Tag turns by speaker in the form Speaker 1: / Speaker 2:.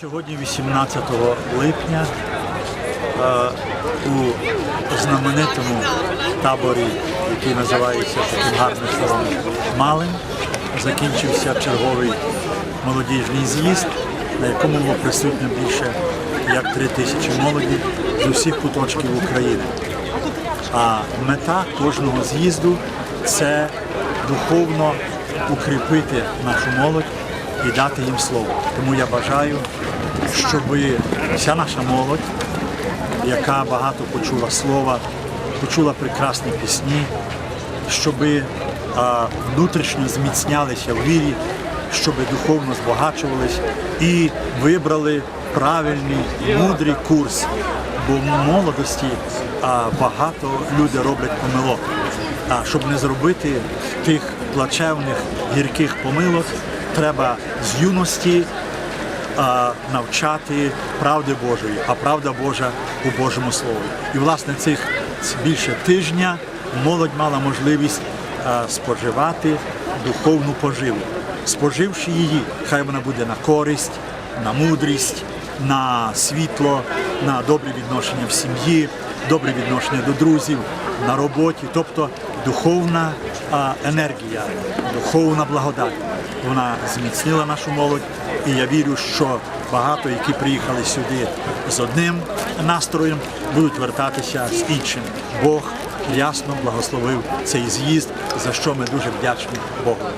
Speaker 1: Сьогодні, 18 липня, е, у знаменитому таборі, який називається таким гарним словом Малин, закінчився черговий молодіжний з'їзд, на якому було присутньо більше як три тисячі молоді з усіх куточків України. А мета кожного з'їзду це духовно укріпити нашу молодь і дати їм слово. Тому я бажаю, щоб вся наша молодь, яка багато почула слова, почула прекрасні пісні, щоб внутрішньо зміцнялися в вірі, щоб духовно збагачувались і вибрали правильний, мудрий курс. Бо в молодості багато люди роблять помилок. Щоб не зробити тих плачевних гірких помилок, треба з юності а, навчати правди Божої, а правда Божа у Божому Слові. І власне цих більше тижня молодь мала можливість а, споживати духовну поживу. Споживши її, хай вона буде на користь, на мудрість, на світло, на добрі відношення в сім'ї, добрі відношення до друзів, на роботі, тобто духовна енергія, духовна благодать. Вона зміцнила нашу молодь, і я вірю, що багато, які приїхали сюди з одним настроєм, будуть вертатися з іншим. Бог ясно благословив цей з'їзд, за що ми дуже вдячні Богу.